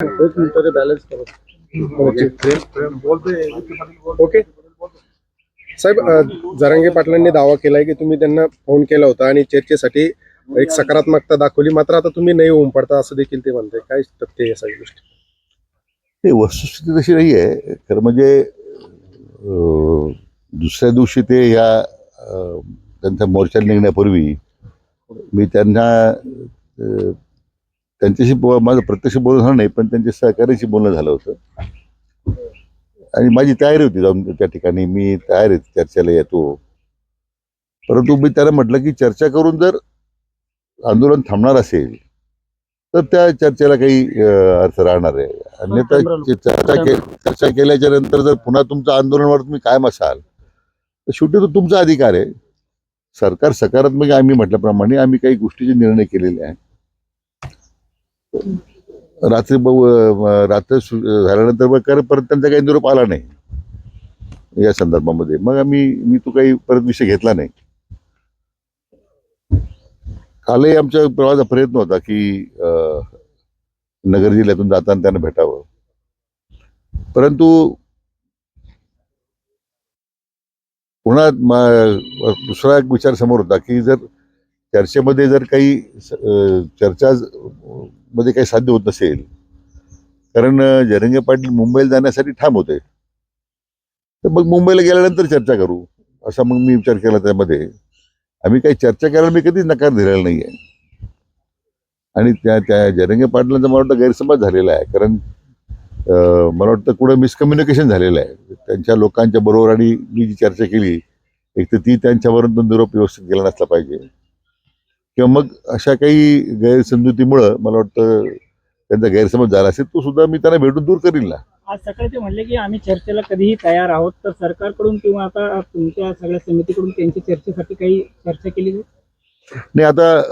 एक मिनिट रे balance okay. साहेब जरांगे पाटलांनी दावा केलाय की तुम्ही त्यांना फोन केला होता आणि चर्चेसाठी एक सकारात्मकता दाखवली. मात्र आता तुम्ही नाही होऊन पडता असं देखील ते म्हणताय. काय तथ्य आहे या सगळ्या गोष्टी? ते वस्तुस्थिती तशी नाही आहे खरं म्हणजे दुसऱ्या दिवशी ते ह्या अं, त्यांच्या मोर्चाला निघण्यापूर्वी मी त्यांना त्यांच्याशी बो माझं प्रत्यक्ष बोलणं झालं नाही पण त्यांच्या सहकार्याशी बोलणं झालं होतं. आणि माझी तयारी होती जाऊन त्या ठिकाणी मी तयार आहे चर्चेला येतो. परंतु मी त्यांना म्हटलं की चर्चा करून जर आंदोलन थांबणार असेल तर त्या चर्चेला काही अर्थ राहणार आहे. अन्यथा चर्चा के- चर्चा केल्याच्यानंतर जर पुन्हा तुमचं आंदोलनावर तुम्ही कायम असाल तर शेवटी तो तुमचा अधिकार आहे. सरकार सकारात्मक आम्ही म्हटल्याप्रमाणे आम्ही काही गोष्टीचे निर्णय केलेले आहे रात्री रात्र झाल्यानंतर मग कारण परत त्यांचा काही निरोप आला नाही. या संदर्भामध्ये. मग आम्ही मी तो काही परत विषय घेतला नाही. कालही आमच्या प्रवासाचा प्रयत्न होता की नगर जिल्ह्यातून जाताना त्यांना भेटावं. परंतु पुन्हा दुसरा एक विचार समोर होता की जर चर्चेमध्ये जर काही चर्चा मध्ये काही साध्य होत नसेल कारण जरंगे पाटील मुंबईला जाण्यासाठी ठाम होते. तर मग मुंबईला गेल्यानंतर चर्चा करू असा मग मी विचार केला त्यामध्ये. आम्ही काही चर्चा करायला मी कधीच नकार दिलेला नाही आहे आणि त्या त्या जरंगे पाटलांचा मला वाटतं गैरसमज झालेला आहे कारण मला वाटतं कुठं मिसकम्युनिकेशन झालेलं आहे. त्यांच्या लोकांच्या बरोबर आणि मी जी चर्चा केली एक तर ती त्यांच्याबरोबर निरोप व्यवस्थित केला नसला पाहिजे. किंवा मग अशा काही गैरसमजुतीमुळं मला वाटतं त्यांचा गैरसमज झाला असेल तो सुद्धा मी त्यांना भेटून दूर करील ना. आज सकाळी ते म्हणले की आम्ही चर्चेला कधीही तयार आहोत तर सरकारकडून किंवा आता तुमच्या सगळ्या समितीकडून त्यांची चर्चेसाठी काही चर्चा केली? नाही आता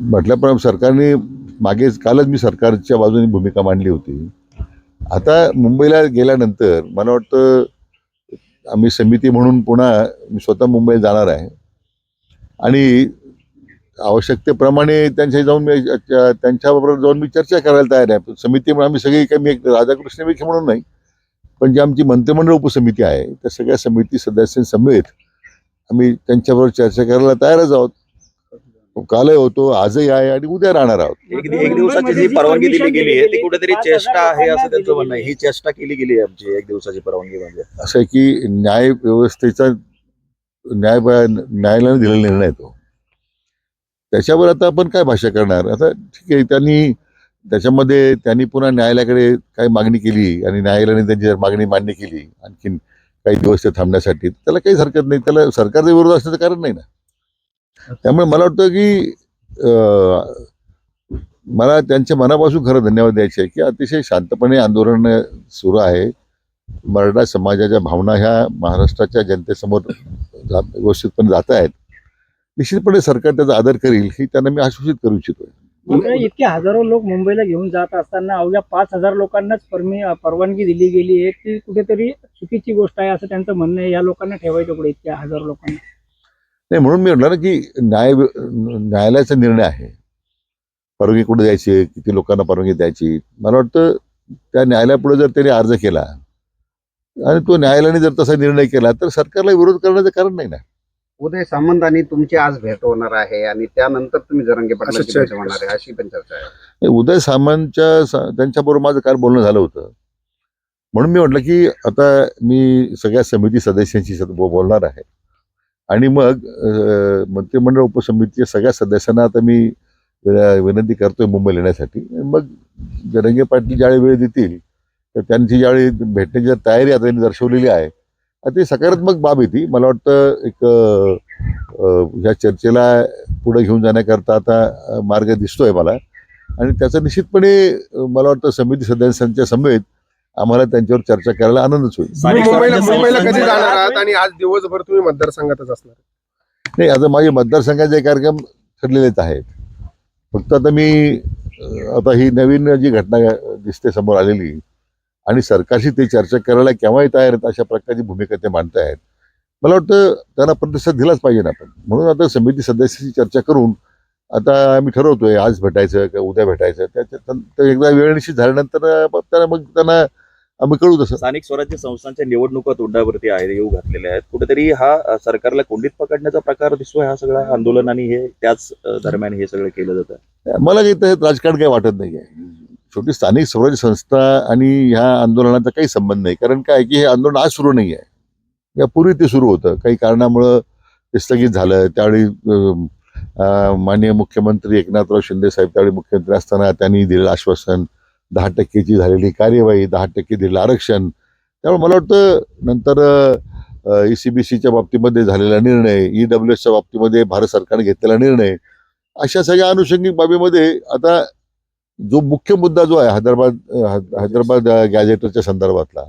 म्हटल्याप्रमाणे सरकारने मागे कालच मी सरकारच्या बाजूने भूमिका मांडली होती. आता मुंबईला गेल्यानंतर मला वाटतं आम्ही समिती म्हणून पुन्हा मी स्वतः मुंबईत जाणार आहे. आणि आवश्यकतेप्रमाणे त्यांच्या जाऊन मी त्या- त्यांच्याबरोबर जाऊन मी चर्चा करायला तयार आहे. समिती म्हणून आम्ही सगळी काही मी एक राधाकृष्ण विखे म्हणून नाही पण जी आमची मंत्रिमंडळ उपसमिती आहे त्या सगळ्या समिती सदस्यांसमेत आम्ही त्यांच्याबरोबर चर्चा करायला तयारच आहोत. कालही होतो आजही आहे आणि उद्या राहणार आहोत. एक एक दिवसाची जी परवानगी दिली गेली आहे ती कुठेतरी चेष्टा आहे असं त्यांचं म्हणणं आहे. ही चेष्टा केली गेली आहे आमची एक दिवसाची परवानगी म्हणजे. असं आहे की न्याय व्यवस्थेचा न्याय न्यायालयाने दिलेला निर्णय तो. त्याच्यावर आता आपण काय भाषा करणार? आता ठीक आहे त्यांनी त्याच्यामध्ये त्यांनी पुन्हा न्यायालयाकडे काय मागणी केली आणि न्यायालयाने त्यांची जर मागणी मान्य केली आणखीन काही दिवस ते थांबण्यासाठी त्याला काहीच हरकत नाही. त्याला सरकारचा विरोध असण्याचं कारण नाही ना. त्यामुळे मला वाटतं की मला त्यांच्या मनापासून खरं धन्यवाद द्यायचे आहे की अतिशय शांतपणे आंदोलन सुरू आहे. मराठा समाजाच्या भावना ह्या महाराष्ट्राच्या जनतेसमोर व्यवस्थितपणे जात आहेत. निश्चितपणे सरकार त्याचा आदर करील ही त्यांना मी आश्वासित करू इच्छितो इतके हजारो लोक मुंबईला घेऊन जात असताना अवघ्या पाच हजार लोकांनाच परमी परवानगी दिली गेली आहे. ती कुठेतरी चुकीची गोष्ट आहे असं त्यांचं म्हणणं आहे. या लोकांना ठेवायचं पुढे इतक्या हजारो लोकांना? नाही म्हणून मी ना की न्याय न्यायालयाचा निर्णय आहे. परवानगी कुठे द्यायची? किती लोकांना परवानगी द्यायची? मला वाटतं त्या न्यायालयापुढे जर त्यांनी अर्ज केला आणि तो न्यायालयाने जर तसा निर्णय केला तर सरकारला विरोध करण्याचं कारण नाही ना? उदय सामंत आणि तुमची आज भेट होणार आहे आणि त्यानंतर तुम्ही जरंगे पाटलांची भेट होणार आहे अशी पण चर्चा आहे. उदय सामंतच्या त्यांच्याबरोबर माझं काल बोलणं झालं होतं. म्हणून मी म्हटलं की आता मी सगळ्या समिती सदस्यांशी बोलणार आहे. आणि मग मंत्रिमंडळ उपसमितीच्या सगळ्या सदस्यांना आता मी विन- विनंती करतोय मुंबईला येण्यासाठी मग जरंगे पाटील ज्यावेळी वेळ देतील तर त्यांची ज्यावेळी भेटण्याची जर तयारी आता त्यांनी दर्शवलेली आहे ती सकारात्मक बाब आहे ती. मला वाटतं एक ह्या चर्चेला पुढे घेऊन जाण्याकरता आता मार्ग दिसतोय मला. आणि त्याचा निश्चितपणे मला वाटतं समिती सदस्यांच्या समेत आम्हाला त्यांच्यावर चर्चा करायला आनंदच होईल. तुम्ही मुंबईला मुंबईला कधी संस्थांच्या- जाणार आहात? आणि आज दिवसभर तुम्ही मतदारसंघातच असणार. नाही आता माझे मतदारसंघाचे कार्यक्रम ठरलेलेच आहेत. फक्त आता मी आता ही नवीन जी घटना दिसते समोर आलेली आणि सरकारशी ते चर्चा करायला केव्हाही तयार आहेत अशा प्रकारची भूमिका ते मांडतायत मला वाटतं त्यांना प्रतिसाद दिलाच पाहिजे ना आपण. म्हणून आता समिती सदस्याची चर्चा करून आता आम्ही ठरवतोय आज भेटायचं का उद्या भेटायचं. त्याच्यात एकदा वेळ निश्चित झाल्यानंतर मग त्यांना मग त्यांना आम्ही कळू तसं. स्थानिक स्वराज्य संस्थांच्या निवडणुका तोंडावरती आहेत येऊ घातलेल्या आहेत. कुठेतरी हा सरकारला कोंडीत पकडण्याचा प्रकार दिसतोय हा सगळा आंदोलन आणि हे त्याच दरम्यान हे सगळं केलं जातं. मला काही राजकारण काही वाटत नाही छोटी शेवटी स्थानिक स्वराज्य संस्था आणि ह्या आंदोलनाचा काही संबंध नाही. कारण काय की हे आंदोलन आज सुरू नाही आहे यापूर्वी ते सुरू होतं. काही कारणामुळं ते स्थगित झालं. त्यावेळी माननीय मुख्यमंत्री एकनाथराव शिंदे साहेब त्यावेळी मुख्यमंत्री असताना त्यांनी दिलेलं आश्वासन दहा टक्केची झालेली कार्यवाही दहा टक्के दिलेलं आरक्षण. त्यामुळे मला वाटतं नंतर ई सी बी सीच्या बाबतीमध्ये झालेला निर्णय ई डब्ल्यू एसच्या बाबतीमध्ये भारत सरकारने घेतलेला निर्णय अशा सगळ्या अनुषंगिक बाबीमध्ये आता जो मुख्य मुद्दा जो आहे हैदराबाद हैदराबाद अं, संदर्भातला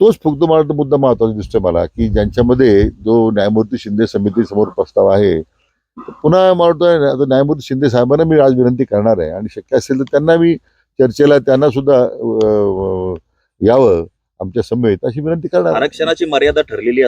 तोच फक्त मला मुद्दा महत्त्वाचा दिसतोय मला की ज्यांच्यामध्ये जो न्यायमूर्ती शिंदे समितीसमोर प्रस्ताव आहे पुन्हा मला वाटतं आता न्यायमूर्ती शिंदे साहेबांना मी आज विनंती करणार आहे आणि शक्य असेल तर त्यांना मी चर्चेला त्यांना सुद्धा यावं आमच्या समवेत अशी विनंती करणार आरक्षणाची मर्यादा ठरलेली